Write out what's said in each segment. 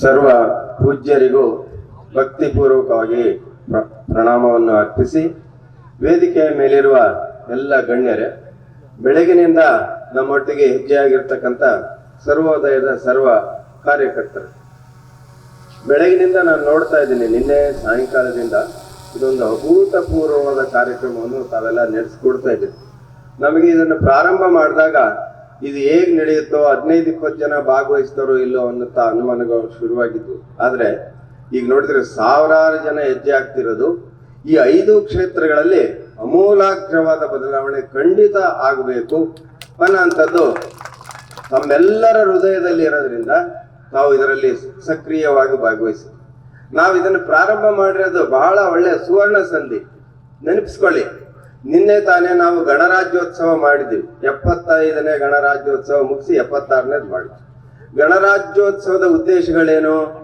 ಸರ್ವ ಪೂಜ್ಯರಿಗೂ ಭಕ್ತಿಪೂರ್ವಕವಾಗಿ ಪ್ರ- ಪ್ರಣಾಮವನ್ನು ಅರ್ಪಿಸಿ ವೇದಿಕೆಯ ಮೇಲಿರುವ ಎಲ್ಲ ಗಣ್ಯರೇ, ಬೆಳಗಿನಿಂದ ನಮ್ಮೊಟ್ಟಿಗೆ ಹೆಜ್ಜೆಯಾಗಿರ್ತಕ್ಕಂಥ ಸರ್ವೋದಯದ ಸರ್ವ ಕಾರ್ಯಕರ್ತರು. ಬೆಳಗಿನಿಂದ ನಾನು ನೋಡ್ತಾ ಇದ್ದೀನಿ, ನಿನ್ನೆ ಸಾಯಂಕಾಲದಿಂದ ಇದೊಂದು ಅಭೂತಪೂರ್ವವಾದ ಕಾರ್ಯಕ್ರಮವನ್ನು ತಾವೆಲ್ಲ ನಡೆಸ್ಕೊಡ್ತಾ ಇದ್ದೀವಿ ನಮಗೆ ಇದನ್ನು ಪ್ರಾರಂಭ ಮಾಡಿದಾಗ ಇದು ಹೇಗ್ ನಡೆಯುತ್ತೋ ಹದಿನೈದು ಇಪ್ಪತ್ತು ಜನ ಭಾಗವಹಿಸ್ತಾರೋ ಇಲ್ಲೋ ಅನ್ನುತ್ತ ಅನುಮಾನಗಳು ಶುರುವಾಗಿದ್ದು ಆದ್ರೆ ಈಗ ನೋಡಿದ್ರೆ ಸಾವಿರಾರು ಜನ ಹೆಜ್ಜೆ ಆಗ್ತಿರೋದು ಈ ಐದು ಕ್ಷೇತ್ರಗಳಲ್ಲಿ ಅಮೂಲಾಗ್ರವಾದ ಬದಲಾವಣೆ ಖಂಡಿತ ಆಗಬೇಕು ಅನ್ನೋಂಥದ್ದು ತಮ್ಮೆಲ್ಲರ ಹೃದಯದಲ್ಲಿ ಇರೋದ್ರಿಂದ ನಾವು ಇದರಲ್ಲಿ ಸಕ್ರಿಯವಾಗಿ ಭಾಗವಹಿಸಿ ನಾವು ಇದನ್ನು ಪ್ರಾರಂಭ ಮಾಡಿರೋದು ಬಹಳ ಒಳ್ಳೆಯ ಸುವರ್ಣ ಸಂಧಿ. ನೆನಪಿಸ್ಕೊಳ್ಳಿ. ನಿನ್ನೆ ತಾನೇ ನಾವು ಗಣರಾಜ್ಯೋತ್ಸವ ಮಾಡಿದ್ವಿ. ಎಪ್ಪತ್ತೈದನೇ ಗಣರಾಜ್ಯೋತ್ಸವ ಮುಗಿಸಿ ಎಪ್ಪತ್ತಾರನೇದು ಮಾಡಿದ್ವಿ. ಗಣರಾಜ್ಯೋತ್ಸವದ ಉದ್ದೇಶಗಳೇನು?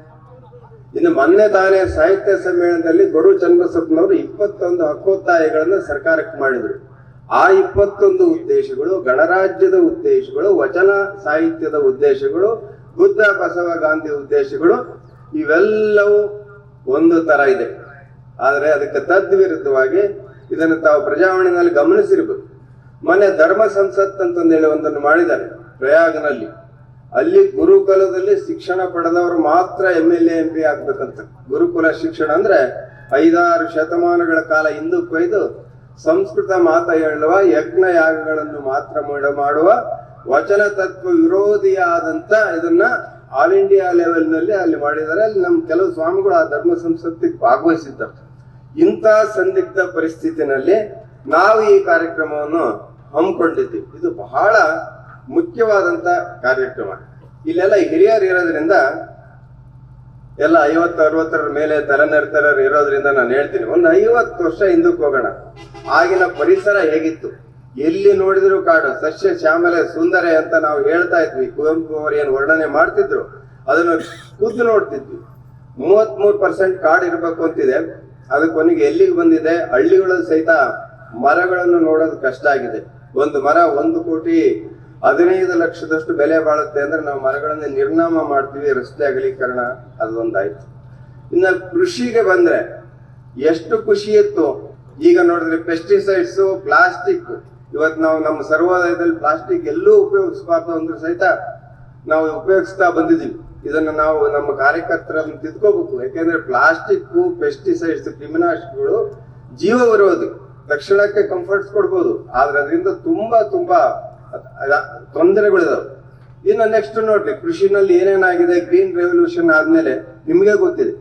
ಇನ್ನು ಮೊನ್ನೆ ತಾನೇ ಸಾಹಿತ್ಯ ಸಮ್ಮೇಳನದಲ್ಲಿ ಗುರು ಚನ್ನಬಸಪ್ಪನವರು ಇಪ್ಪತ್ತೊಂದು ಹಕ್ಕೊತ್ತಾಯಗಳನ್ನು ಸರ್ಕಾರಕ್ಕೆ ಮಾಡಿದ್ರು. ಆ ಇಪ್ಪತ್ತೊಂದು ಉದ್ದೇಶಗಳು, ಗಣರಾಜ್ಯದ ಉದ್ದೇಶಗಳು, ವಚನ ಸಾಹಿತ್ಯದ ಉದ್ದೇಶಗಳು, ಬುದ್ಧ ಬಸವ ಗಾಂಧಿ ಉದ್ದೇಶಗಳು, ಇವೆಲ್ಲವೂ ಒಂದು ತರ ಇದೆ. ಆದರೆ ಅದಕ್ಕೆ ತದ್ವಿರುದ್ಧವಾಗಿ ಇದನ್ನು ತಾವು ಪ್ರಜಾವಾಣಿನಲ್ಲಿ ಗಮನಿಸಿರ್ಬೇಕು. ಮೊನ್ನೆ ಧರ್ಮ ಸಂಸತ್ ಅಂತಂದೇಳಿ ಒಂದನ್ನು ಮಾಡಿದ್ದಾರೆ, ಪ್ರಯಾಗನಲ್ಲಿ. ಅಲ್ಲಿ ಗುರುಕುಲದಲ್ಲಿ ಶಿಕ್ಷಣ ಪಡೆದವರು ಮಾತ್ರ ಎಂ ಎಲ್ ಎಂ ಪಿ ಆಗ್ಬೇಕಂತ. ಗುರುಕುಲ ಶಿಕ್ಷಣ ಅಂದ್ರೆ ಐದಾರು ಶತಮಾನಗಳ ಕಾಲ ಹಿಂದೂ ಕೊಯ್ದು ಸಂಸ್ಕೃತ ಮಾತ ಹೇಳುವ ಯಜ್ಞ ಯಾಗಗಳನ್ನು ಮಾತ್ರ ಮಾಡ- ಮಾಡುವ, ವಚನ ತತ್ವ ವಿರೋಧಿಯಾದಂತ ಇದನ್ನ ಆಲ್ ಇಂಡಿಯಾ ಲೆವೆಲ್ನಲ್ಲಿ ಅಲ್ಲಿ ಮಾಡಿದ್ದಾರೆ. ಅಲ್ಲಿ ನಮ್ಮ ಕೆಲವು ಸ್ವಾಮಿಗಳು ಆ ಧರ್ಮ ಸಂಸತ್ತಿಗೆ ಭಾಗವಹಿಸಿದ್ದಾರೆ. ಇಂಥ ಸಂದಿಗ್ಧ ಪರಿಸ್ಥಿತಿನಲ್ಲಿ ನಾವು ಈ ಕಾರ್ಯಕ್ರಮವನ್ನು ಹಮ್ಮಿಕೊಂಡಿದ್ದೀವಿ. ಇದು ಬಹಳ ಮುಖ್ಯವಾದಂತ ಕಾರ್ಯಕ್ರಮ. ಇಲ್ಲೆಲ್ಲ ಹಿರಿಯರು ಇರೋದ್ರಿಂದ ಎಲ್ಲ ಐವತ್ತು, ಅರವತ್ತರ ಮೇಲೆ ತಲೆನೆರ್ತರರು ಇರೋದ್ರಿಂದ ನಾನು ಹೇಳ್ತೀನಿ. ಒಂದು ಐವತ್ತು ವರ್ಷ ಹಿಂದಕ್ಕೆ ಹೋಗೋಣ. ಆಗಿನ ಪರಿಸರ ಹೇಗಿತ್ತು? ಎಲ್ಲಿ ನೋಡಿದ್ರು ಕಾಡು. ಸಸ್ಯ, ಶ್ಯಾಮಲೆ, ಸುಂದರ ಅಂತ ನಾವು ಹೇಳ್ತಾ ಇದ್ವಿ. ಕುವೆಂಪು ಅವರು ಏನು ವರ್ಣನೆ ಮಾಡ್ತಿದ್ರು? ಅದನ್ನು ಖುದ್ದು ನೋಡ್ತಿದ್ವಿ. ಮೂವತ್ಮೂರು ಪರ್ಸೆಂಟ್ ಕಾಡು ಇರಬೇಕು ಅಂತಿದೆ. ಅದು ಕೊನೆಗೆ ಎಲ್ಲಿಗೆ ಬಂದಿದೆ? ಹಳ್ಳಿಗಳಲ್ಲಿ ಸಹಿತ ಮರಗಳನ್ನು ನೋಡೋದು ಕಷ್ಟ ಆಗಿದೆ. ಒಂದು ಮರ ಒಂದು ಕೋಟಿ ಹದಿನೈದು ಲಕ್ಷದಷ್ಟು ಬೆಲೆ ಬಾಳುತ್ತೆ ಅಂದ್ರೆ ನಾವು ಮರಗಳನ್ನು ನಿರ್ನಾಮ ಮಾಡ್ತೀವಿ, ರಸ್ತೆ ಅಗಲೀಕರಣ ಅದೊಂದಾಯ್ತು. ಇನ್ನು ಕೃಷಿಗೆ ಬಂದ್ರೆ ಎಷ್ಟು ಖುಷಿ ಇತ್ತು? ಈಗ ನೋಡಿದ್ರೆ ಪೆಸ್ಟಿಸೈಡ್ಸ್ ಪ್ಲಾಸ್ಟಿಕ್ ಇವತ್ತು ನಾವು ನಮ್ಮ ಸರ್ವೋದಯದಲ್ಲಿ ಪ್ಲಾಸ್ಟಿಕ್ ಎಲ್ಲೂ ಉಪಯೋಗಿಸಬಾರ್ದು ಅಂದ್ರೆ ಸಹಿತ ನಾವು ಉಪಯೋಗಿಸ್ತಾ ಬಂದಿದ್ದೀವಿ. ಇದನ್ನ ನಾವು ನಮ್ಮ ಕಾರ್ಯಕರ್ತರನ್ನು ತಿದ್ಕೋಬೇಕು. ಯಾಕೆಂದ್ರೆ ಪ್ಲಾಸ್ಟಿಕ್ ಪೆಸ್ಟಿಸೈಡ್ಸ್ ಕ್ರಿಮಿನಾಶಕಗಳು ಜೀವ ಬರೋದು ತಕ್ಷಣಕ್ಕೆ ಕಂಫರ್ಟ್ಸ್ ಕೊಡ್ಬೋದು. ಆದ್ರೆ ಅದರಿಂದ ತುಂಬಾ ತುಂಬಾ ತೊಂದರೆಗಳಿದಾವೆ. ಇನ್ನು ನೆಕ್ಸ್ಟ್ ನೋಡ್ರಿ, ಕೃಷಿನಲ್ಲಿ ಏನೇನಾಗಿದೆ ಗ್ರೀನ್ ರೆವಲ್ಯೂಷನ್ ಆದ್ಮೇಲೆ ನಿಮ್ಗೆ ಗೊತ್ತಿದೆ.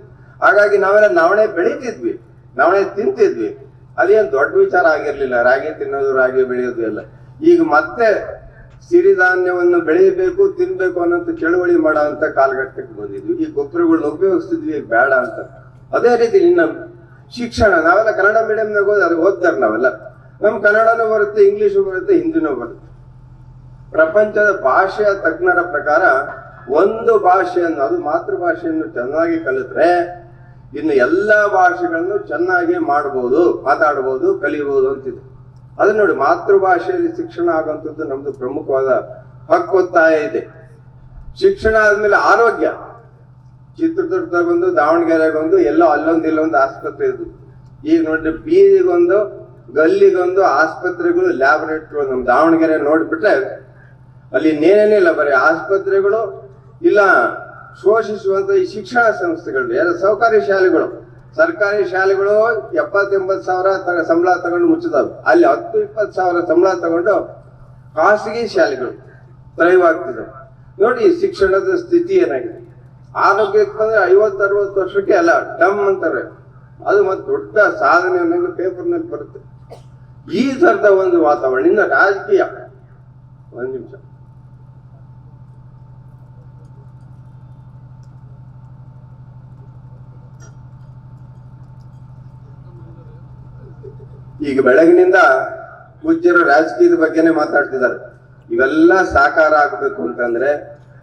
ಹಾಗಾಗಿ ನಾವೆಲ್ಲ ನವಣೆ ಬೆಳಿತಿದ್ವಿ, ನವಣೆ ತಿಂತಿದ್ವಿ. ಅದೇನು ದೊಡ್ಡ ವಿಚಾರ ಆಗಿರ್ಲಿಲ್ಲ. ರಾಗಿ ತಿನ್ನೋದು, ರಾಗಿ ಬೆಳೆಯೋದು ಎಲ್ಲ. ಈಗ ಮತ್ತೆ ಸಿರಿಧಾನ್ಯವನ್ನು ಬೆಳೆಯಬೇಕು, ತಿನ್ಬೇಕು ಅನ್ನೋಂಥ ಚಳುವಳಿ ಮಾಡೋ ಅಂತ ಕಾಲಘಟ್ಟಕ್ಕೆ ಬಂದಿದ್ವಿ. ಈ ಗೊಬ್ಬರಗಳನ್ನ ಉಪಯೋಗಿಸ್ತಿದ್ವಿ ಬೇಡ ಅಂತ. ಅದೇ ರೀತಿ ಇನ್ನ ಶಿಕ್ಷಣ, ನಾವೆಲ್ಲ ಕನ್ನಡ ಮೀಡಿಯಂನಾಗ ಹೋದ್ರೆ ಅದು ಓದ್ತಾರೆ ನಾವೆಲ್ಲ. ನಮ್ ಕನ್ನಡನೂ ಬರುತ್ತೆ, ಇಂಗ್ಲಿಷು ಬರುತ್ತೆ, ಹಿಂದಿನೂ ಬರುತ್ತೆ. ಪ್ರಪಂಚದ ಭಾಷೆಯ ತಜ್ಞರ ಪ್ರಕಾರ ಒಂದು ಭಾಷೆಯನ್ನು, ಅದು ಮಾತೃಭಾಷೆಯನ್ನು ಚೆನ್ನಾಗಿ ಕಲಿತ್ರೆ ಇನ್ನು ಎಲ್ಲ ಭಾಷೆಗಳನ್ನು ಚೆನ್ನಾಗಿ ಮಾಡ್ಬೋದು, ಮಾತಾಡ್ಬೋದು ಕಲಿಯಬಹುದು ಅಂತಿದೆ. ಅದು ನೋಡಿ, ಮಾತೃಭಾಷೆಯಲ್ಲಿ ಶಿಕ್ಷಣ ಆಗುವಂಥದ್ದು ನಮ್ದು ಪ್ರಮುಖವಾದ ಹಕ್ಕೊತ್ತಾಯ ಇದೆ. ಶಿಕ್ಷಣ ಆದ್ಮೇಲೆ ಆರೋಗ್ಯ. ಚಿತ್ರದುರ್ಗದಾಗೊಂದು ದಾವಣಗೆರೆಗೊಂದು, ಎಲ್ಲೋ ಅಲ್ಲೊಂದು, ಇಲ್ಲೊಂದು ಆಸ್ಪತ್ರೆ ಇದ್ದು ಈಗ ನೋಡ್ರಿ, ಬೀದಿಗೊಂದು, ಗಲ್ಲಿಗೊಂದು ಆಸ್ಪತ್ರೆಗಳು ಲ್ಯಾಬೊರೇಟ್ರಿ ನಮ್ಮ ದಾವಣಗೆರೆ ನೋಡ್ಬಿಟ್ರೆ ಅಲ್ಲಿ ಇನ್ನೇನೇನಿಲ್ಲ ಬರೀ ಆಸ್ಪತ್ರೆಗಳು, ಇಲ್ಲ ಶೋಷಿಸುವಂತ ಈ ಶಿಕ್ಷಣ ಸಂಸ್ಥೆಗಳು, ಎಲ್ಲ ಸೌಕರ್ಯ ಶಾಲೆಗಳು. ಸರ್ಕಾರಿ ಶಾಲೆಗಳು ಎಪ್ಪತ್ತೆಂಬತ್ತು ಸಾವಿರ ಸಂಬಳ ತಗೊಂಡು ಮುಚ್ಚಿದವು ಅಲ್ಲಿ ಹತ್ತು, ಇಪ್ಪತ್ತು ಸಾವಿರ ಸಂಬಳ ತಗೊಂಡು ಖಾಸಗಿ ಶಾಲೆಗಳು ತ್ರಯವಾಗ್ತಿದ್ದಾವೆ ನೋಡಿ ಶಿಕ್ಷಣದ ಸ್ಥಿತಿ ಏನಾಗಿದೆ? ಆರೋಗ್ಯಕ್ಕೆ ಬಂದ್ರೆ ಐವತ್ತು ಅರವತ್ತು ವರ್ಷಕ್ಕೆ ಅಲ್ಲ, ಡಮ್ ಅಂತಾರೆ. ಅದು ಮತ್ತೆ ದೊಡ್ಡ ಸಾಧನೆ ಅನ್ನೋದು ಪೇಪರ್ನಲ್ಲಿ ಬರುತ್ತೆ. ಈ ಥರದ ಒಂದು ವಾತಾವರಣ, ಇನ್ನು ರಾಜಕೀಯ. ಒಂದು ನಿಮಿಷ. ಈಗ ಬೆಳಗಿನಿಂದ ಪೂಜ್ಯರು ರಾಜಕೀಯದ ಬಗ್ಗೆನೇ ಮಾತಾಡ್ತಿದ್ದಾರೆ. ಇವೆಲ್ಲ ಸಾಕಾರ ಆಗಬೇಕು ಅಂತಂದ್ರೆ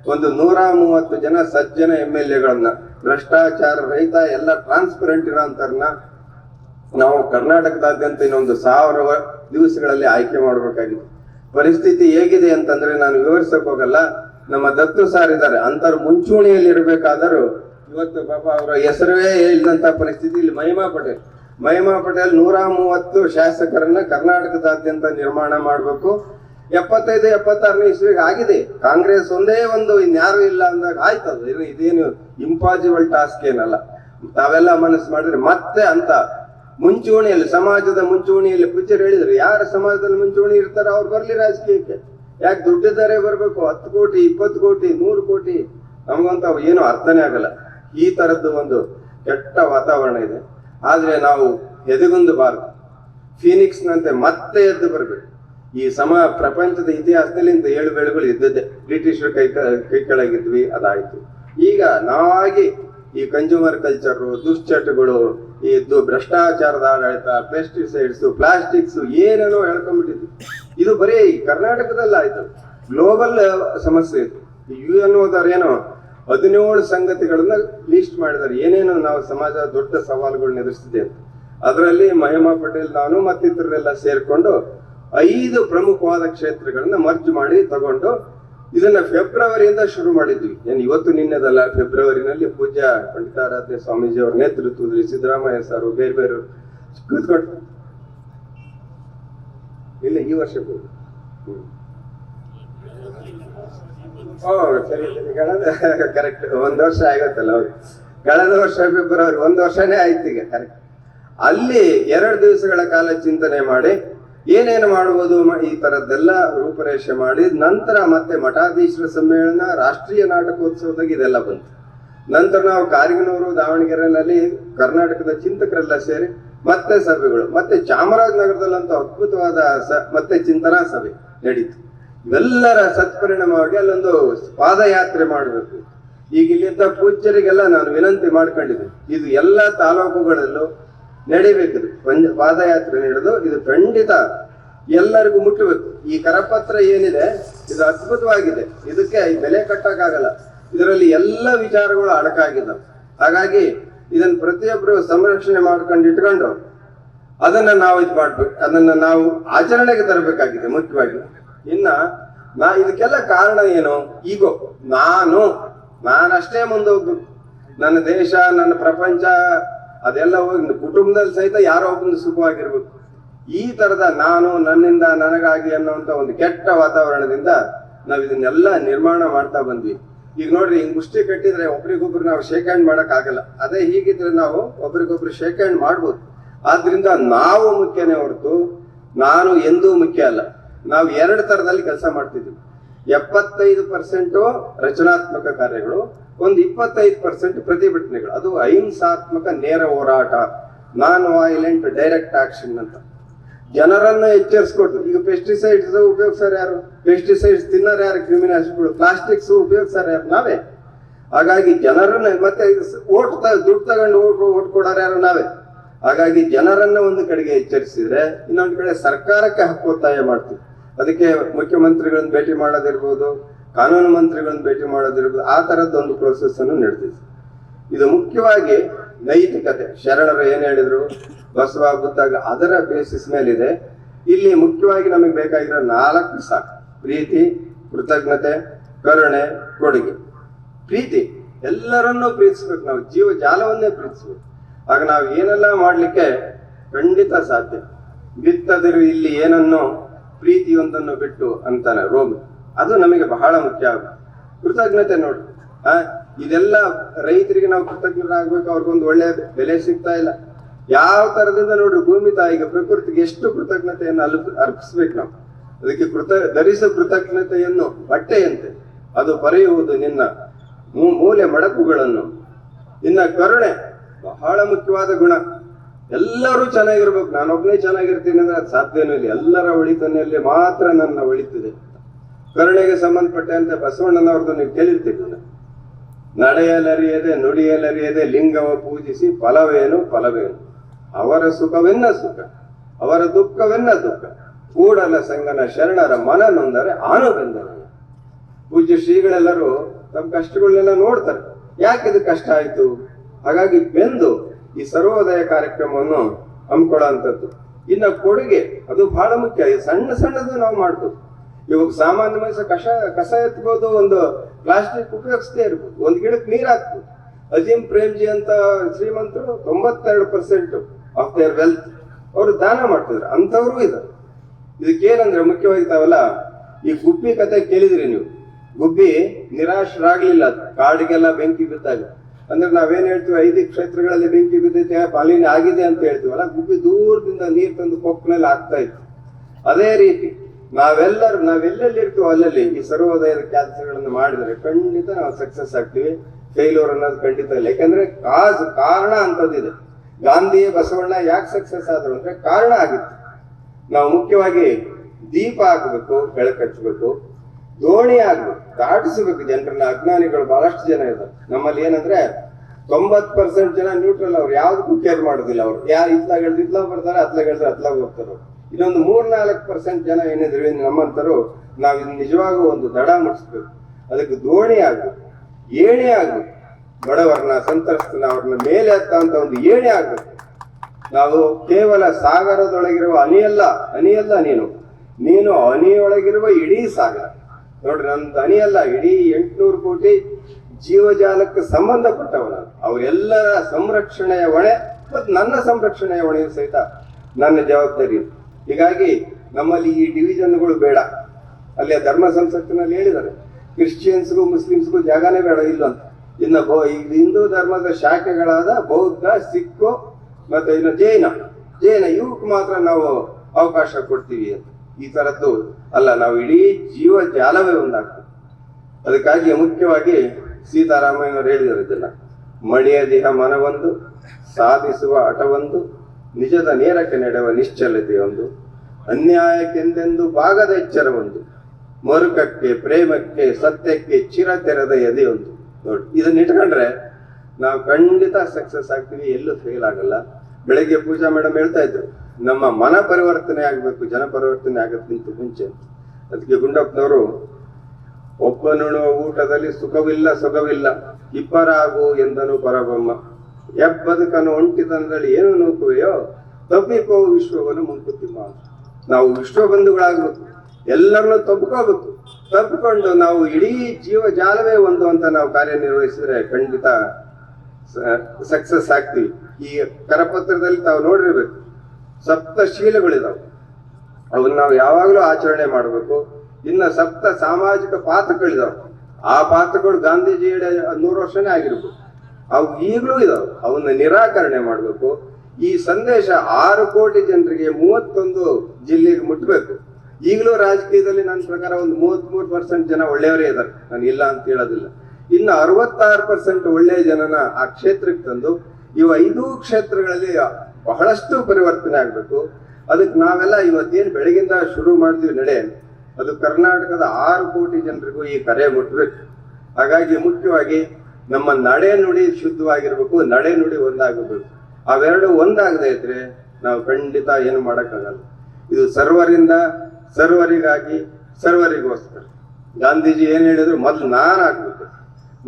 ಒಂದು ನೂರ ಮೂವತ್ತು ಜನ ಸಜ್ಜನ ಎಂ ಎಲ್ ಎಗಳನ್ನ, ಭ್ರಷ್ಟಾಚಾರ ರಹಿತ ಎಲ್ಲ ಟ್ರಾನ್ಸ್ಪರೆಂಟ್ ಇರೋಂಥವ್ರನ್ನ ನಾವು ಕರ್ನಾಟಕದಾದ್ಯಂತ ಇನ್ನೊಂದು ಸಾವಿರ ದಿವಸಗಳಲ್ಲಿ ಆಯ್ಕೆ ಮಾಡಬೇಕಾಗಿದೆ ಪರಿಸ್ಥಿತಿ ಹೇಗಿದೆ ಅಂತಂದ್ರೆ ನಾನು ವಿವರಿಸಕ್ ಹೋಗಲ್ಲ. ನಮ್ಮ ದತ್ತು ಸಾರ್ ಇದ್ದಾರೆ. ಅಂತರ್ ಮುಂಚೂಣಿಯಲ್ಲಿ ಇರಬೇಕಾದರೂ ಇವತ್ತು ಪಾಪ ಅವರ ಹೆಸರೇ ಇಲ್ಲದಂತ ಪರಿಸ್ಥಿತಿ ಇಲ್ಲಿ ಮಹಿಮಾ ಪಟೇಲ್. ಮಹಿಮಾ ಪಟೇಲ್ ನೂರ ಮೂವತ್ತು ಶಾಸಕರನ್ನ ಕರ್ನಾಟಕದಾದ್ಯಂತ ನಿರ್ಮಾಣ ಮಾಡಬೇಕು. ಎಪ್ಪತ್ತೈದು, ಎಪ್ಪತ್ತಾರನೇ ಇಸ್ವಿಗೆ ಆಗಿದೆ. ಕಾಂಗ್ರೆಸ್ ಒಂದೇ ಒಂದು, ಇನ್ಯಾರು ಇಲ್ಲ ಅಂದಾಗ ಆಯ್ತು ಅದು. ಏನು ಇದೇನು ಇಂಪಾಸಿಬಲ್ ಟಾಸ್ಕ್ ಏನಲ್ಲ. ತಾವೆಲ್ಲ ಮನಸ್ಸು ಮಾಡಿದ್ರೆ ಮತ್ತೆ ಅಂತ. ಮುಂಚೂಣಿಯಲ್ಲಿ, ಸಮಾಜದ ಮುಂಚೂಣಿಯಲ್ಲಿ ಪೂಜ್ಯರು ಹೇಳಿದ್ರು. ಯಾರ ಸಮಾಜದಲ್ಲಿ ಮುಂಚೂಣಿ ಇರ್ತಾರೋ ಅವ್ರು ಬರ್ಲಿ ರಾಜಕೀಯಕ್ಕೆ. ಯಾಕೆ ದುಡ್ಡಿದ್ದಾರೆ ಬರ್ಬೇಕು? ಹತ್ತು ಕೋಟಿ, ಇಪ್ಪತ್ತು ಕೋಟಿ, ನೂರು ಕೋಟಿ. ನಮಗಂತ ಏನು ಅರ್ಥನೇ ಆಗಲ್ಲ. ಈ ತರದ್ದು ಒಂದು ಕೆಟ್ಟ ವಾತಾವರಣ ಇದೆ. ಆದ್ರೆ ನಾವು ಎದೆಗುಂದಬಾರದು ಫೀನಿಕ್ಸ್ನಂತೆ ಮತ್ತೆ ಎದ್ದು ಬರಬೇಕು. ಈ ಸಮ ಪ್ರಪಂಚದ ಇತಿಹಾಸದಲ್ಲಿ ಇಂಥ ಏಳು ಬೆಳೆಗಳು ಇದ್ದದ್ದೇ. ಬ್ರಿಟಿಷರು ಕೈ ಕೈ ಕೆಳಗಿದ್ವಿ, ಅದಾಯಿತು. ಈಗ ನಾವಾಗಿ ಈ ಕನ್ಸ್ಯೂಮರ್ ಕಲ್ಚರು ದುಶ್ಚಟಗಳು, ಈ ಭ್ರಷ್ಟಾಚಾರದ ಆಡಳಿತ ಪೆಸ್ಟಿಸೈಡ್ಸ್ ಪ್ಲಾಸ್ಟಿಕ್ಸ್ ಏನೇನೋ ಹೇಳ್ಕೊಂಡ್ಬಿಟ್ಟಿದ್ವಿ. ಇದು ಬರೀ ಕರ್ನಾಟಕದಲ್ಲ ಆಯ್ತು ಗ್ಲೋಬಲ್ ಸಮಸ್ಯೆ ಇದು. ಯು ಎನ್ ಏನೋ ಹದಿನೇಳು ಸಂಗತಿಗಳನ್ನ ಲೀಸ್ಟ್ ಮಾಡಿದ್ದಾರೆ. ಏನೇನು ನಾವು ಸಮಾಜ ದೊಡ್ಡ ಸವಾಲುಗಳನ್ನ ಅಂತ. ಅದರಲ್ಲಿ ಮಹಿಮಾ ಪಟೇಲ್ ನಾನು ಮತ್ತಿತರರೆಲ್ಲ ಸೇರಿಕೊಂಡು ಐದು ಪ್ರಮುಖವಾದ ಕ್ಷೇತ್ರಗಳನ್ನ ಮರ್ಜ್ ಮಾಡಿ ತಗೊಂಡು ಇದನ್ನ ಫೆಬ್ರವರಿಯಿಂದ ಶುರು ಮಾಡಿದ್ವಿ. ಏನು ಇವತ್ತು ನಿನ್ನೆದಲ್ಲ ಫೆಬ್ರವರಿನಲ್ಲಿ ಪೂಜ್ಯ ಪಂಡಿತಾರಾಧ್ಯ ಸ್ವಾಮೀಜಿ ಅವರ ನೇತೃತ್ವದಲ್ಲಿ ಸಿದ್ದರಾಮಯ್ಯ ಸರ್, ಬೇರೆ ಬೇರೆ ಕೂತ್ಕೊಂಡು. ಇಲ್ಲ, ಈ ವರ್ಷ ಸರಿ ಸರಿ. ಕರೆಕ್ಟ್ ಒಂದು ವರ್ಷ ಆಗತ್ತಲ್ಲ ಅವ್ರು ಕಳೆದ ವರ್ಷ ಫೆಬ್ರವರಿ ಒಂದು ವರ್ಷನೇ ಆಯ್ತು ಈಗ ಕರೆಕ್ಟ್ ಅಲ್ಲಿ ಎರಡು ದಿವಸಗಳ ಕಾಲ ಚಿಂತನೆ ಮಾಡಿ, ಏನೇನು ಮಾಡುವುದು ಈ ತರದ್ದೆಲ್ಲ ರೂಪರೇಷೆ ಮಾಡಿ, ನಂತರ ಮತ್ತೆ ಮಠಾಧೀಶರ ಸಮ್ಮೇಳನ, ರಾಷ್ಟ್ರೀಯ ನಾಟಕೋತ್ಸವದಾಗ ಇದೆಲ್ಲ ಬಂತು. ನಂತರ ನಾವು ಕಾರಿಗನೂರು, ದಾವಣಗೆರೆಯಲ್ಲಿ ಕರ್ನಾಟಕದ ಚಿಂತಕರೆಲ್ಲ ಸೇರಿ, ಮತ್ತೆ ಸಭೆಗಳು, ಮತ್ತೆ ಚಾಮರಾಜನಗರದಲ್ಲಂತ ಅದ್ಭುತವಾದ ಮತ್ತೆ ಚಿಂತನಾ ಸಭೆ ನಡೀತು. ಇವೆಲ್ಲರ ಸತ್ಪರಿಣಾಮವಾಗಿ ಅಲ್ಲೊಂದು ಪಾದಯಾತ್ರೆ ಮಾಡಬೇಕು. ಈಗ ಇಲ್ಲಿದ್ದ ಪೂಜ್ಯರಿಗೆಲ್ಲ ನಾನು ವಿನಂತಿ ಮಾಡ್ಕೊಂಡಿದ್ದೆ. ಇದು ಎಲ್ಲ ತಾಲೂಕುಗಳಲ್ಲೂ ನಡಿಬೇಕಿದು ಇದು. ಪಾದಯಾತ್ರೆ ನಡೆದು ಇದು ಖಂಡಿತ ಎಲ್ಲರಿಗೂ ಮುಟ್ಟಬೇಕು ಈ ಕರಪತ್ರ ಏನಿದೆ, ಇದು ಅದ್ಭುತವಾಗಿದೆ. ಇದಕ್ಕೆ ಬೆಲೆ ಕಟ್ಟಕ್ಕಾಗಲ್ಲ. ಇದರಲ್ಲಿ ಎಲ್ಲ ವಿಚಾರಗಳು ಅಡಕಾಗಿದ್ದಾವೆ. ಹಾಗಾಗಿ ಇದನ್ನ ಪ್ರತಿಯೊಬ್ಬರು ಸಂರಕ್ಷಣೆ ಮಾಡ್ಕೊಂಡು ಇಟ್ಕೊಂಡು ಅದನ್ನ ನಾವು ಇದು ಮಾಡ್ಬೇಕು. ಅದನ್ನ ನಾವು ಆಚರಣೆಗೆ ತರಬೇಕಾಗಿದೆ, ಮುಖ್ಯವಾಗಿ. ಇನ್ನ ನಾ ಇದಕ್ಕೆಲ್ಲ ಕಾರಣ ಏನು? ಈಗೋ, ನಾನು, ನಾನಷ್ಟೇ ಮುಂದೆ ನನ್ನ ದೇಶ, ನನ್ನ ಪ್ರಪಂಚ, ಅದೆಲ್ಲ ಹೋಗಿ ಕುಟುಂಬದಲ್ಲಿ ಸಹಿತ ಯಾರೋ ಒಬ್ಬನು ಸುಖವಾಗಿರ್ಬೇಕು. ಈ ತರದ ನಾನು, ನನ್ನಿಂದ, ನನಗಾಗಿ ಅನ್ನುವಂತ ಒಂದು ಕೆಟ್ಟ ವಾತಾವರಣದಿಂದ ನಾವು ಇದನ್ನೆಲ್ಲ ನಿರ್ಮಾಣ ಮಾಡ್ತಾ ಬಂದ್ವಿ. ಈಗ ನೋಡ್ರಿ, ಹಿಂಗ್ ಮುಷ್ಟಿ ಕಟ್ಟಿದ್ರೆ ಒಬ್ರಿಗೊಬ್ರು ನಾವು ಶೇಕ್ ಹ್ಯಾಂಡ್ ಮಾಡಕ್ ಆಗಲ್ಲ ಅದೇ ಹೀಗಿದ್ರೆ ನಾವು ಒಬ್ರಿಗೊಬ್ರು ಶೇಕ್ ಹ್ಯಾಂಡ್ ಮಾಡ್ಬೋದು. ಆದ್ರಿಂದ ನಾವು ಮುಖ್ಯನೇ ಹೊರತು, ನಾನು ಎಂದೂ ಮುಖ್ಯ ಅಲ್ಲ. ನಾವು ಎರಡು ತರದಲ್ಲಿ ಕೆಲಸ ಮಾಡ್ತಿದ್ವಿ ಎಪ್ಪತ್ತೈದು ಪರ್ಸೆಂಟ್ ರಚನಾತ್ಮಕ ಕಾರ್ಯಗಳು, ಒಂದು ಇಪ್ಪತ್ತೈದು ಪರ್ಸೆಂಟ್ ಪ್ರತಿಭಟನೆಗಳು. ಅದು ಅಹಿಂಸಾತ್ಮಕ ನೇರ ಹೋರಾಟ, ನಾನ್ ವೈಲೆಂಟ್ ಡೈರೆಕ್ಟ್ ಆಕ್ಷನ್ ಅಂತ. ಜನರನ್ನ ಎಚ್ಚರಿಸ್ಕೊಟ್ಟು ಈಗ ಪೆಸ್ಟಿಸೈಡ್ಸ್ ಉಪಯೋಗಿಸ್ತಾರೆ ಯಾರು? ಪೆಸ್ಟಿಸೈಡ್ಸ್ ತಿನ್ನೋರು ಯಾರು? ಕ್ರಿಮಿನಾಶಕಗಳು ಪ್ಲಾಸ್ಟಿಕ್ಸ್ ಉಪಯೋಗಿಸ್ತಾರೆ ಯಾರು? ನಾವೇ. ಹಾಗಾಗಿ ಜನರನ್ನ ಮತ್ತೆ ಓಟ್ ದುಡ್ಡು ತಗೊಂಡು ಓಟ್ ಓಟ್ ಕೊಡೋರು ಯಾರು? ನಾವೇ. ಹಾಗಾಗಿ ಜನರನ್ನ ಒಂದು ಕಡೆಗೆ ಎಚ್ಚರಿಸಿದ್ರೆ, ಇನ್ನೊಂದು ಕಡೆ ಸರ್ಕಾರಕ್ಕೆ ಹಕ್ಕು ಒತ್ತಾಯ ಮಾಡ್ತೀವಿ. ಅದಕ್ಕೆ ಮುಖ್ಯಮಂತ್ರಿಗಳನ್ನ ಭೇಟಿ ಮಾಡೋದಿರ್ಬೋದು, ಕಾನೂನು ಮಂತ್ರಿಗಳನ್ನ ಭೇಟಿ ಮಾಡೋದಿರ್ಬೋದು, ಆ ತರದ್ದು ಒಂದು ಪ್ರೋಸೆಸ್ ಅನ್ನು ನಡೆದಿದೆ. ಇದು ಮುಖ್ಯವಾಗಿ ನೈತಿಕತೆ. ಶರಣರು ಏನ್ ಹೇಳಿದ್ರು? ಬಸವ ಬುದ್ಧಾಗ ಅದರ ಬೇಸಿಸ್ ಮೇಲಿದೆ. ಇಲ್ಲಿ ಮುಖ್ಯವಾಗಿ ನಮಗೆ ಬೇಕಾಗಿರೋ ನಾಲ್ಕು ಸಾಕು. ಪ್ರೀತಿ, ಕೃತಜ್ಞತೆ, ಕರುಣೆ, ಕೊಡುಗೆ. ಪ್ರೀತಿ, ಎಲ್ಲರನ್ನೂ ಪ್ರೀತಿಸ್ಬೇಕು ನಾವು. ಜೀವ ಜಾಲವನ್ನೇ ಪ್ರೀತಿಸ್ಬೇಕು. ಆಗ ನಾವು ಏನೆಲ್ಲ ಮಾಡಲಿಕ್ಕೆ ಖಂಡಿತ ಸಾಧ್ಯ. ಬಿತ್ತದಿರು ಇಲ್ಲಿ ಏನನ್ನು ಪ್ರೀತಿಯೊಂದನ್ನು ಬಿಟ್ಟು ಅಂತಾನೆ ರೋಮ್ ಅದು ನಮಗೆ ಬಹಳ ಮುಖ್ಯ ಕೃತಜ್ಞತೆ ನೋಡಿ. ಆ, ಇದೆಲ್ಲ ರೈತರಿಗೆ ನಾವು ಕೃತಜ್ಞರಾಗ್ಬೇಕು, ಅವ್ರಿಗೊಂದು ಒಳ್ಳೆ ಬೆಲೆ ಸಿಗ್ತಾ ಇಲ್ಲ. ಯಾವ ತರದಿಂದ ನೋಡ್ರಿ ಭೂಮಿ ತಾಯಿಗೆ, ಪ್ರಕೃತಿಗೆ ಎಷ್ಟು ಕೃತಜ್ಞತೆಯನ್ನು ಅಲ್ಪ ಅರ್ಪಿಸ್ಬೇಕು ನಾವು. ಅದಕ್ಕೆ ಕೃತ, ಧರಿಸ ಕೃತಜ್ಞತೆಯನ್ನು ಬಟ್ಟೆಯಂತೆ. ಅದು ಪರೆಯುವುದು ನಿನ್ನ ಮೂಲೆ ಮಡಕುಗಳನ್ನು. ನಿನ್ನ ಕರುಣೆ ಬಹಳ ಮುಖ್ಯವಾದ ಗುಣ. ಎಲ್ಲರೂ ಚೆನ್ನಾಗಿರ್ಬೇಕು. ನಾನೊಬ್ಬನೇ ಚೆನ್ನಾಗಿರ್ತೀನಿ ಅಂದ್ರೆ ಅದು ಸಾಧ್ಯನೂ ಇಲ್ಲ. ಎಲ್ಲರ ಒಳಿತನಲ್ಲಿ ಮಾತ್ರ ನನ್ನ ಒಳಿತಿದೆ. ಕರುಣೆಗೆ ಸಂಬಂಧಪಟ್ಟಂತೆ ಬಸವಣ್ಣನವ್ರದ್ದು ನೀವು ಕೇಳಿರ್ತೀರಲ್ಲ ನಡೆಯಲರಿಯದೆ, ನುಡಿಯಲರಿಯದೆ ಲಿಂಗವ ಪೂಜಿಸಿ ಫಲವೇನು ಫಲವೇನು. ಅವರ ಸುಖವೆನ್ನ ಸುಖ, ಅವರ ದುಃಖವೆನ್ನ ದುಃಖ. ಕೂಡಲ ಸಂಗನ ಶರಣರ ಮನ ನೊಂದರೆ ಆನು ಪೂಜ್ಯ ಶ್ರೀಗಳೆಲ್ಲರೂ ತಮ್ಮ ಕಷ್ಟಗಳನ್ನೆಲ್ಲ ನೋಡ್ತಾರೆ. ಯಾಕೆ ಇದು ಕಷ್ಟ ಆಯ್ತು? ಹಾಗಾಗಿ ಬೆಂದು ಈ ಸರ್ವೋದಯ ಕಾರ್ಯಕ್ರಮವನ್ನು ಹಮ್ಮಿಕೊಳ್ಳುವಂಥದ್ದು. ಇನ್ನು ಕೊಡುಗೆ, ಅದು ಬಹಳ ಮುಖ್ಯ. ಸಣ್ಣ ಸಣ್ಣದು ನಾವು ಮಾಡ್ಬೋದು. ಇವಾಗ ಸಾಮಾನ್ಯ ಮನುಷ್ಯ ಕಷ, ಕಸ ಎತ್ಬೋದು, ಒಂದು ಪ್ಲಾಸ್ಟಿಕ್ ಉಪಯೋಗಿಸದೇ ಇರ್ಬೋದು. ಒಂದು ಗಿಡಕ್ಕೆ ನೀರು ಹಾಕ್ಬೋದು. ಅಜೀಂ ಪ್ರೇಮ್ಜಿ ಅಂತ ಶ್ರೀಮಂತರು ತೊಂಬತ್ತೆರಡು ಪರ್ಸೆಂಟ್ ಆಫ್ ದೇರ್ ವೆಲ್ತ್ ಅವರು ದಾನ ಮಾಡ್ತಿದ್ರು. ಅಂಥವ್ರು ಇದ್ದಾರೆ. ಇದಕ್ಕೇನಂದ್ರೆ ಮುಖ್ಯವಾಗಿ ತಾವಲ್ಲ ಈ ಗುಬ್ಬಿ ಕತೆ ಕೇಳಿದ್ರಿ ನೀವು. ಗುಬ್ಬಿ ನಿರಾಶರಾಗ್ಲಿಲ್ಲ. ಕಾಡಿಗೆಲ್ಲ ಬೆಂಕಿ ಬಿದ್ದಾಗ. ಅಂದ್ರೆ ನಾವೇನ್ ಹೇಳ್ತೀವಿ, ಐದು ಕ್ಷೇತ್ರಗಳಲ್ಲಿ ಬೆಂಕಿ ಬಿದ್ದೈತೆ ಮಾಲಿನ್ಯ ಆಗಿದೆ ಅಂತ ಹೇಳ್ತೀವಲ್ಲ, ಗುಬ್ಬಿ ದೂರದಿಂದ ನೀರ್ ತಂದು ಕೊಕ್ಕಿನಲ್ಲಿ ಆಗ್ತಾ ಇತ್ತು. ಅದೇ ರೀತಿ, ನಾವೆಲ್ಲರೂ ನಾವೆಲ್ಲೆಲ್ಲಿ ಇರ್ತೀವೋ ಅಲ್ಲಲ್ಲಿ ಈ ಸರ್ವೋದಯದ ಕೆಲಸಗಳನ್ನು ಮಾಡಿದರೆ ಖಂಡಿತ ನಾವು ಸಕ್ಸಸ್ ಆಗ್ತೀವಿ. ಫೇಲ್ಯೂರ್ ಅನ್ನೋದು ಖಂಡಿತ ಇಲ್ಲ. ಯಾಕಂದ್ರೆ ಕಾಸ್ ಕಾರಣ ಅಂತದಿದೆ ಗಾಂಧಿ ಬಸವಣ್ಣ ಯಾಕೆ ಸಕ್ಸಸ್ ಆದ್ರು ಅಂದ್ರೆ ಕಾರಣ ಆಗಿತ್ತು. ನಾವು ಮುಖ್ಯವಾಗಿ ದೀಪ ಹಾಕಬೇಕು, ಬೆಳಕು ಹಚ್ಚಬೇಕು ದೋಣಿ ಆಗ್ಬೇಕು, ದಾಟಿಸಬೇಕು ಜನರನ್ನ, ಅಜ್ಞಾನಿಗಳು ಬಹಳಷ್ಟು ಜನ ಇದ್ದಾರೆ. ನಮ್ಮಲ್ಲಿ ಏನಂದ್ರೆ ತೊಂಬತ್ ಪರ್ಸೆಂಟ್ ಜನ ನ್ಯೂಟ್ರಲ್ ಅವ್ರು, ಯಾವ್ದಕ್ಕೂ ಕೇರ್ ಮಾಡೋದಿಲ್ಲ ಅವ್ರು. ಯಾರು ಇತ್ಲಾಗ ಇತ್ಲಾಗ ಬರ್ತಾರೆ, ಅತ್ಲಾಗ ಹೇಳಿದ್ರೆ ಅತ್ಲಾಗ ಹೋಗ್ತಾರೆ ಇನ್ನೊಂದು ಮೂರ್ ನಾಲ್ಕು ಪರ್ಸೆಂಟ್ ಜನ ಏನಿದ್ರು ನಮ್ಮಂತರು ನಾವ್ ಇದು ನಿಜವಾಗೂ ಒಂದು ದಡ ಮುಟ್ಟಿಸ್ಬೇಕು ಅದಕ್ಕೆ ದೋಣಿ ಆಗ್ಬೇಕು, ಏಣಿ ಆಗ್ಬೇಕು. ಬಡವರನ್ನ ಸಂತ್ರಸ್ತನ ಅವ್ರನ್ನ ಮೇಲೆ ಹತ್ತಂತ ಒಂದು ಏಣಿ ಆಗ್ಬೇಕು. ನಾವು ಕೇವಲ ಸಾಗರದೊಳಗಿರುವ ಅನಿಯಲ್ಲ ಅನಿಯಲ್ಲ ನೀನು. ನೀನು ಅನಿಯೊಳಗಿರುವ ಇಡೀ ಸಾಗರ. ನೋಡ್ರಿ ನಂದು ಅಲ್ಲ ಇಡೀ ಎಂಟ್ನೂರು ಕೋಟಿ ಜೀವಜಾಲಕ್ಕೆ ಸಂಬಂಧಪಟ್ಟವ ನಾನು ಅವರೆಲ್ಲರ ಸಂರಕ್ಷಣೆಯ ಹೊಣೆ ಮತ್ತು ನನ್ನ ಸಂರಕ್ಷಣೆಯ ಹೊಣೆಯು ಸಹಿತ ನನ್ನ ಜವಾಬ್ದಾರಿ. ಹೀಗಾಗಿ ನಮ್ಮಲ್ಲಿ ಈ ಡಿವಿಜನ್ಗಳು ಬೇಡ. ಅಲ್ಲಿ ಧರ್ಮ ಸಂಸತ್ತಿನಲ್ಲಿ ಹೇಳಿದ್ದಾರೆ, ಕ್ರಿಶ್ಚಿಯನ್ಸ್ಗೂ ಮುಸ್ಲಿಮ್ಸ್ಗೂ ಜಾಗನೇ ಬೇಡ, ಇಲ್ಲ ಅಂತ. ಇನ್ನು ಬೌ- ಹಿಂದೂ ಧರ್ಮದ ಶಾಖೆಗಳಾದ ಬೌದ್ಧ ಸಿಕ್ಕು ಮತ್ತು ಇನ್ನು ಜೈನ. ಜೈನ ಇವಕ್ಕೆ ಮಾತ್ರ ನಾವು ಅವಕಾಶ ಕೊಡ್ತೀವಿ ಅಂತ. ಈ ತರದ್ದು ಅಲ್ಲ, ನಾವು ಇಡೀ ಜೀವ ಜಾಲವೇ ಒಂದಾಗ್ತದೆ. ಅದಕ್ಕಾಗಿ ಮುಖ್ಯವಾಗಿ ಸೀತಾರಾಮಯ್ಯನವರು ಹೇಳಿದರು ಇದನ್ನ. ಮಣಿಯ ದೇಹ ಮನವೊಂದು, ಸಾಧಿಸುವ ಹಠವೊಂದು, ನಿಜದ ನೇರಕ್ಕೆ ನಡೆಯುವ ನಿಶ್ಚಲತೆಯೊಂದು ಅನ್ಯಾಯಕ್ಕೆಂದೆಂದು ಭಾಗದ ಎಚ್ಚರವೊಂದು ಮರುಕಕ್ಕೆ, ಪ್ರೇಮಕ್ಕೆ, ಸತ್ಯಕ್ಕೆ ಚಿರ ತೆರೆದ ಎದೆಯೊಂದು ನೋಡಿ, ಇದನ್ನ ಇಟ್ಕೊಂಡ್ರೆ ನಾವು ಖಂಡಿತ ಸಕ್ಸಸ್ ಆಗ್ತೀವಿ, ಎಲ್ಲೂ ಫೇಲ್ ಆಗಲ್ಲ. ಬೆಳಗ್ಗೆ ಪೂಜಾ ಮೇಡಮ್ ಹೇಳ್ತಾ ಇದ್ರು ನಮ್ಮ ಮನ ಪರಿವರ್ತನೆ ಆಗಬೇಕು, ಜನ ಪರಿವರ್ತನೆ ಆಗೋದ್ಕಿಂತ ಮುಂಚೆ. ಅದಕ್ಕೆ ಗುಂಡಪ್ಪನವರು ಒಬ್ಬನುಣುವ ಊಟದಲ್ಲಿ ಸುಖವಿಲ್ಲ ಸುಖವಿಲ್ಲ ಇಬ್ಬರಾಗು ಎಂದನು ಪರಬ್ರಹ್ಮ. ಎಬ್ಬದುಕನ್ನು ಒಂಟಿತನದಲ್ಲಿ ಏನು ನೂಕುವೆಯೋ, ತಬ್ಬಿಕೋ ವಿಶ್ವವನ್ನು ಮುಂಕುತ್ತಿಮ್ಮ ನಾವು ವಿಶ್ವಬಂಧುಗಳಾಗಬೇಕು, ಎಲ್ಲರನ್ನೂ ತಬ್ಕೋಬೇಕು ತಬ್ಕೊಂಡು ನಾವು ಇಡೀ ಜೀವ ಜಾಲವೇ ಒಂದು ಅಂತ ನಾವು ಕಾರ್ಯನಿರ್ವಹಿಸಿದ್ರೆ ಖಂಡಿತ ಸಕ್ಸಸ್ ಆಗ್ತೀವಿ. ಈ ಕರಪತ್ರದಲ್ಲಿ ತಾವು ನೋಡಿರ್ಬೇಕು. ಸಪ್ತ ಶೀಲಗಳಿದಾವೆ. ಅವನ್ನ ನಾವು ಯಾವಾಗಲೂ ಆಚರಣೆ ಮಾಡಬೇಕು. ಇನ್ನ ಸಪ್ತ ಸಾಮಾಜಿಕ ಪಾತ್ರಗಳಿದಾವೆ. ಆ ಪಾತ್ರಗಳು ಗಾಂಧೀಜಿ ನೂರು ವರ್ಷನೇ ಆಗಿರ್ಬೇಕು. ಅವು ಈಗಲೂ ಇದಾವೆ. ಅವನ್ನ ನಿರಾಕರಣೆ ಮಾಡಬೇಕು. ಈ ಸಂದೇಶ ಆರು ಕೋಟಿ ಜನರಿಗೆ ಮೂವತ್ತೊಂದು ಜಿಲ್ಲೆಗೆ ಮುಟ್ಟಬೇಕು ಈಗಲೂ ರಾಜಕೀಯದಲ್ಲಿ ನನ್ನ ಪ್ರಕಾರ ಒಂದು ಮೂವತ್ಮೂರು ಪರ್ಸೆಂಟ್ ಜನ ಒಳ್ಳೆಯವರೇ ಇದ್ದಾರೆ. ನಾನು ಇಲ್ಲ ಅಂತ ಹೇಳೋದಿಲ್ಲ. ಇನ್ನು ಅರವತ್ತಾರು ಪರ್ಸೆಂಟ್ ಒಳ್ಳೆಯ ಜನನ ಆ ಕ್ಷೇತ್ರಕ್ಕೆ ತಂದು, ಇವು ಐದು ಕ್ಷೇತ್ರಗಳಲ್ಲಿ ಬಹಳಷ್ಟು ಪರಿವರ್ತನೆ ಆಗಬೇಕು. ಅದಕ್ಕೆ ನಾವೆಲ್ಲ ಇವತ್ತೇನು ಬೆಳಗಿಂದ ಶುರು ಮಾಡಿದ್ವಿ ನಡೆ, ಅದು ಕರ್ನಾಟಕದ ಆರು ಕೋಟಿ ಜನರಿಗೂ ಈ ಕರೆ ಮುಟ್ಟಬೇಕು ಹಾಗಾಗಿ ಮುಖ್ಯವಾಗಿ ನಮ್ಮ ನಡೆ ನುಡಿ ಶುದ್ಧವಾಗಿರ್ಬೇಕು, ನಡೆ ನುಡಿ ಒಂದಾಗಬೇಕು. ಅವೆರಡು ಒಂದಾಗದೇ ಇದ್ರೆ ನಾವು ಖಂಡಿತ ಏನು ಮಾಡೋಕ್ಕಾಗಲ್ಲ. ಇದು ಸರ್ವರಿಂದ ಸರ್ವರಿಗಾಗಿ ಸರ್ವರಿಗೋಸ್ಕರ. ಗಾಂಧೀಜಿ ಏನು ಹೇಳಿದ್ರು, ಮೊದಲು ನಾನು ಆಗ್ಬೇಕು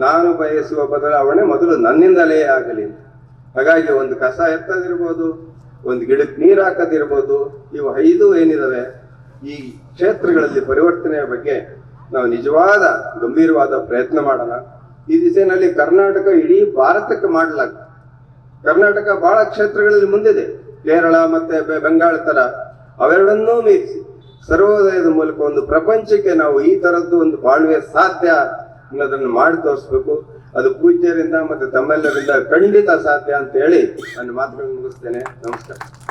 ನಾನು ಬಯಸುವ ಬದಲಾವಣೆ ಮೊದಲು ನನ್ನಿಂದಲೇ ಆಗಲಿ ಅಂತ. ಹಾಗಾಗಿ ಒಂದು ಕಸ ಎತ್ತದಿರ್ಬೋದು, ಒಂದು ಗಿಡಕ್ಕೆ ನೀರು ಹಾಕೋದಿರ್ಬೋದು, ಇವು ಐದು ಏನಿದಾವೆ, ಈ ಕ್ಷೇತ್ರಗಳಲ್ಲಿ ಪರಿವರ್ತನೆಯ ಬಗ್ಗೆ ನಾವು ನಿಜವಾದ ಗಂಭೀರವಾದ ಪ್ರಯತ್ನ ಮಾಡೋಣ. ಈ ದಿಸೆಯಲ್ಲಿ ಕರ್ನಾಟಕ ಇಡೀ ಭಾರತಕ್ಕೆ ಮಾಡಲಾಗ್ತದೆ. ಕರ್ನಾಟಕ ಬಹಳ ಕ್ಷೇತ್ರಗಳಲ್ಲಿ ಮುಂದಿದೆ. ಕೇರಳ ಮತ್ತೆ ಬೆಂಗಾಳ ತರ ಅವೆರಡನ್ನೂ ಮೀರಿಸಿ, ಸರ್ವೋದಯದ ಮೂಲಕ ಒಂದು ಪ್ರಪಂಚಕ್ಕೆ ನಾವು ಈ ತರದ್ದು ಒಂದು ಬಾಳ್ವೆ ಸಾಧ್ಯ ಅನ್ನೋದನ್ನು ಮಾಡಿ ತೋರಿಸ್ಬೇಕು. ಅದು ಪೂಜ್ಯರಿಂದ ಮತ್ತೆ ತಮ್ಮೆಲ್ಲರಿಂದ ಖಂಡಿತ ಸಾಧ್ಯ ಅಂತ ಹೇಳಿ ನನ್ನ ಮಾತುಗಳನ್ನು ಮುಗಿಸ್ತೇನೆ. ನಮಸ್ಕಾರ.